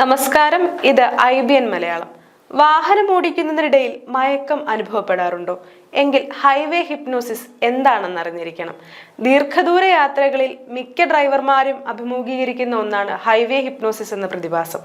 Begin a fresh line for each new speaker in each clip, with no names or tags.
നമസ്കാരം ഇത് I B N Malayalam. വാഹനം ഓടിക്കുന്നതിനിടയിൽ മയക്കം അനുഭവപ്പെടാറുണ്ടോ? എങ്കിൽ ഹൈവേ ഹിപ്നോസിസ് എന്താണെന്ന് അറിഞ്ഞിരിക്കണം ദീർഘദൂര യാത്രകളിൽ മിക്ക ഡ്രൈവർമാരും അഭിമുഖീകരിക്കുന്ന ഒന്നാണ് ഹൈവേ ഹിപ്നോസിസ് എന്ന പ്രതിഭാസം.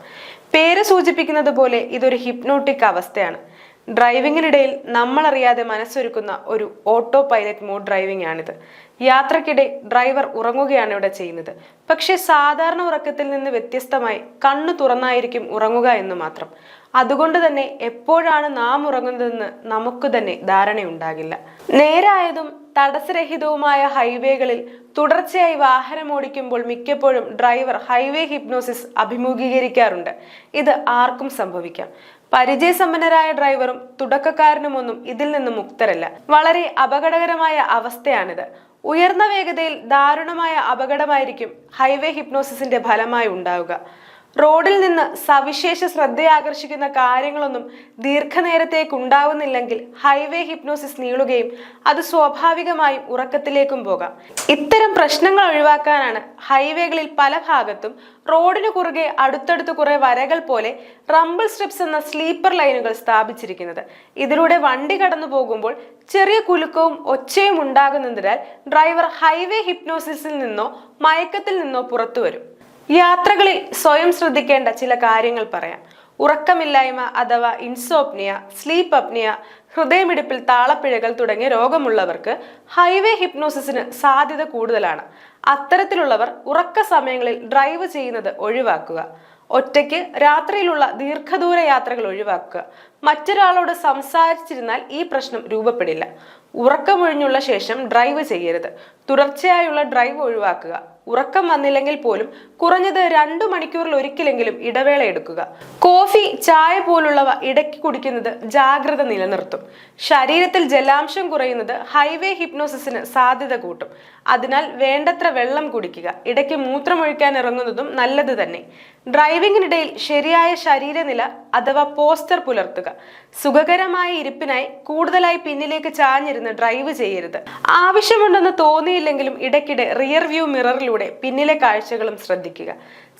പേര് സൂചിപ്പിക്കുന്നത് പോലെ ഇതൊരു ഹിപ്നോട്ടിക് അവസ്ഥയാണ്. ഡ്രൈവിങ്ങിനിടയിൽ നമ്മളറിയാതെ മനസ്സൊരുക്കുന്ന ഒരു ഓട്ടോ പൈലറ്റ് മോഡ് ഡ്രൈവിംഗ് ആണിത്. യാത്രക്കിടെ ഡ്രൈവർ ഉറങ്ങുകയാണ് ഇവിടെ ചെയ്യുന്നത്. പക്ഷേ സാധാരണ ഉറക്കത്തിൽ നിന്ന് വ്യത്യസ്തമായി കണ്ണു തുറന്നായിരിക്കും ഉറങ്ങുക എന്ന് മാത്രം. അതുകൊണ്ട് തന്നെ എപ്പോഴാണ് നാം ഉറങ്ങുന്നതെന്ന് നമുക്ക് തന്നെ ധാരണയുണ്ടാകില്ല. നേരായതും തടസ്സരഹിതവുമായ ഹൈവേകളിൽ തുടർച്ചയായി വാഹനം ഓടിക്കുമ്പോൾ മിക്കപ്പോഴും ഡ്രൈവർ ഹൈവേ ഹിപ്നോസിസ് അഭിമുഖീകരിക്കാറുണ്ട്. ഇത് ആർക്കും സംഭവിക്കാം. പരിചയസമ്പന്നരായ ഡ്രൈവറും തുടക്കക്കാരനുമൊന്നും ഇതിൽ നിന്ന് മുക്തരല്ല. വളരെ അപകടകരമായ അവസ്ഥയാണിത്. ഉയർന്ന വേഗതയിൽ ദാരുണമായ അപകടമായിരിക്കും ഹൈവേ ഹിപ്നോസിസിന്റെ ഫലമായി ഉണ്ടാവുക. റോഡിൽ നിന്ന് സവിശേഷ ശ്രദ്ധയാകർഷിക്കുന്ന കാര്യങ്ങളൊന്നും ദീർഘനേരത്തേക്ക് ഉണ്ടാവുന്നില്ലെങ്കിൽ ഹൈവേ ഹിപ്നോസിസ് നീളുകയും അത് സ്വാഭാവികമായും ഉറക്കത്തിലേക്കും പോകാം. ഇത്തരം പ്രശ്നങ്ങൾ ഒഴിവാക്കാനാണ് ഹൈവേകളിൽ പല ഭാഗത്തും റോഡിന് കുറുകെ അടുത്തടുത്ത് കുറെ വരകൾ പോലെ റംബിൾ സ്ട്രിപ്സ് എന്ന സ്ലീപ്പർ ലൈനുകൾ സ്ഥാപിച്ചിരിക്കുന്നത്. ഇതിലൂടെ വണ്ടി കടന്നു പോകുമ്പോൾ ചെറിയ കുലുക്കവും ഒച്ചയും ഉണ്ടാകുന്നതിനാൽ ഡ്രൈവർ ഹൈവേ ഹിപ്നോസിസിൽ നിന്നോ മയക്കത്തിൽ നിന്നോ പുറത്തു വരും. യാത്രകളിൽ സ്വയം ശ്രദ്ധിക്കേണ്ട ചില കാര്യങ്ങൾ പറയാം. ഉറക്കമില്ലായ്മ അഥവാ ഇൻസോപ്നിയ സ്ലീപ്പ് അപ്നിയ ഹൃദയമിടിപ്പിൽ താളപ്പിഴകൾ തുടങ്ങിയ രോഗമുള്ളവർക്ക് ഹൈവേ ഹിപ്നോസിസിന് സാധ്യത കൂടുതലാണ്. അത്തരത്തിലുള്ളവർ ഉറക്ക സമയങ്ങളിൽ ഡ്രൈവ് ചെയ്യുന്നത് ഒഴിവാക്കുക. ഒറ്റയ്ക്ക് രാത്രിയിലുള്ള ദീർഘദൂര യാത്രകൾ ഒഴിവാക്കുക. മറ്റൊരാളോട് സംസാരിച്ചിരുന്നാൽ ഈ പ്രശ്നം രൂപപ്പെടില്ല. ഉറക്കമൊഴിഞ്ഞുള്ള ശേഷം ഡ്രൈവ് ചെയ്യരുത്. തുടർച്ചയായുള്ള ഡ്രൈവ് ഒഴിവാക്കുക. ഉറക്കം വന്നില്ലെങ്കിൽ പോലും കുറഞ്ഞത് രണ്ടു മണിക്കൂറിൽ ഒരിക്കലെങ്കിലും ഇടവേള എടുക്കുക. കോഫി ചായ പോലുള്ളവ ഇടയ്ക്ക് കുടിക്കുന്നത് ജാഗ്രത നിലനിർത്തും. ശരീരത്തിൽ ജലാംശം കുറയുന്നത് ഹൈവേ ഹിപ്നോസിസിന് സാധ്യത കൂട്ടും. അതിനാൽ വേണ്ടത്ര വെള്ളം കുടിക്കുക. ഇടയ്ക്ക് മൂത്രമൊഴിക്കാൻ ഇറങ്ങുന്നതും നല്ലത് തന്നെ. ഡ്രൈവിംഗിനിടയിൽ ശരിയായ ശരീരനില അഥവാ പോസ്റ്റർ പുലർത്തുക. സുഖകരമായ ഇരിപ്പിനായി കൂടുതലായി പിന്നിലേക്ക് ചാഞ്ഞിരുന്ന് ഡ്രൈവ് ചെയ്യരുത്. ആവശ്യമുണ്ടെന്ന് തോന്നിയില്ലെങ്കിലും ഇടയ്ക്കിടെ റിയർ വ്യൂ മിററിലൂടെ പിന്നിലെ കാഴ്ചകളും ശ്രദ്ധിക്കുക.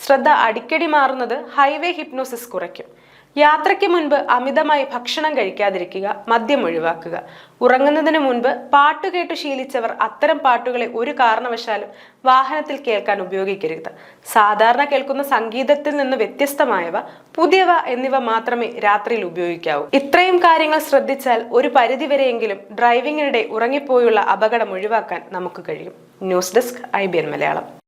ശ്രദ്ധ അടിക്കടി മാറുന്നത് ഹൈവേ ഹിപ്നോസിസ് കുറയ്ക്കും. യാത്രയ്ക്ക് മുൻപ് അമിതമായി ഭക്ഷണം കഴിക്കാതിരിക്കുക മദ്യം ഒഴിവാക്കുക. ഉറങ്ങുന്നതിന് മുൻപ് പാട്ട് കേട്ട് ശീലിച്ചവർ അത്തരം പാട്ടുകളെ ഒരു കാരണവശാലും വാഹനത്തിൽ കേൾക്കാൻ ഉപയോഗിക്കരുത്. സാധാരണ കേൾക്കുന്ന സംഗീതത്തിൽ നിന്ന് വ്യത്യസ്തമായവ പുതിയവ എന്നിവ മാത്രമേ രാത്രിയിൽ ഉപയോഗിക്കാവൂ. ഇത്രയും കാര്യങ്ങൾ ശ്രദ്ധിച്ചാൽ ഒരു പരിധിവരെയെങ്കിലും ഡ്രൈവിംഗിനിടെ ഉറങ്ങിപ്പോയുള്ള അപകടം ഒഴിവാക്കാൻ നമുക്ക് കഴിയും. News desk I Malayalam.